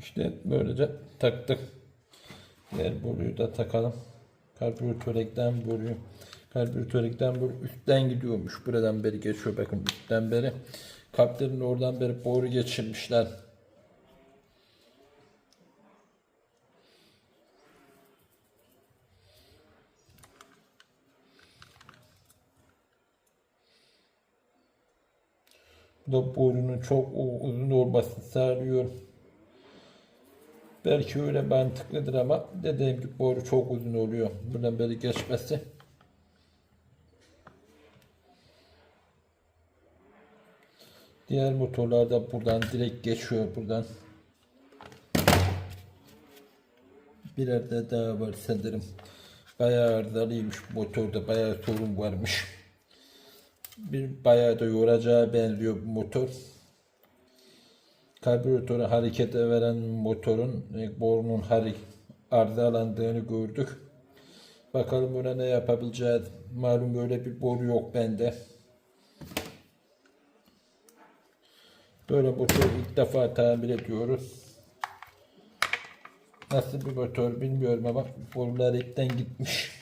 İşte böylece taktık. Diğer boruyu da takalım. Karbüratörden boruyu. Karbüratörden boru üstten gidiyormuş. Buradan beri geçiyor bakın üstten beri. Kalplerin oradan beri boru geçirmişler. Bu da borunun çok uzun olmasını sağlıyor. Belki öyle mantıklıdır ama dediğim gibi boru çok uzun oluyor. Buradan beri geçmesi. Diğer motorlarda buradan direkt geçiyor buradan. Birer de daha var sanırım. Bayağı arızalıymış motorda bayağı sorun varmış. Bir bayağı da yoracağı benziyor bu motor. Karbüratörü harekete veren motorun e, borunun arızalandığını gördük. Bakalım buna ne yapabileceğiz. Malum böyle bir boru yok bende. Böyle motor ilk defa tamir ediyoruz. Nasıl bir motor bilmiyorum ama borular ipten gitmiş.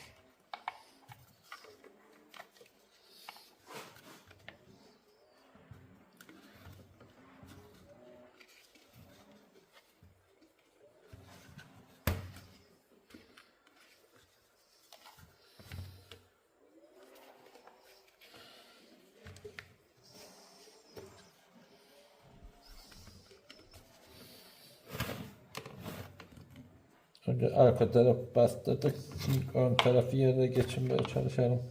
Önce arka taraf bastırdık. Şimdi ön tarafı yerine geçirmeye çalışalım.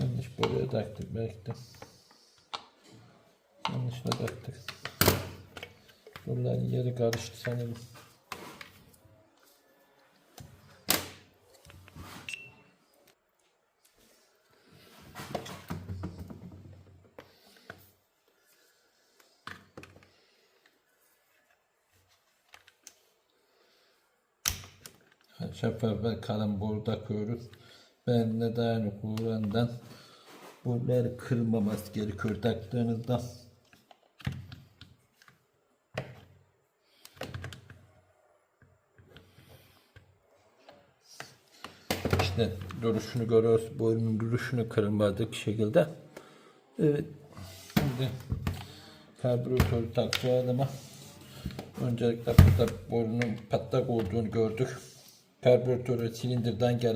Yanlış buraya taktık belki de. Yanlışla taktık. Buraların yeri karıştı sanırım. Şeffaf ve kalın boru takıyoruz. Ben de dayanıklı olandan borular kırılmaması gerekiyor taktığınızda. İşte duruşunu görüyoruz. Borunun duruşunu kırılmadık şekilde. Evet. Şimdi karbüratörü takacağız ama öncelikle burada borunun patlak olduğunu gördük. Karbüratörü silindirden gelen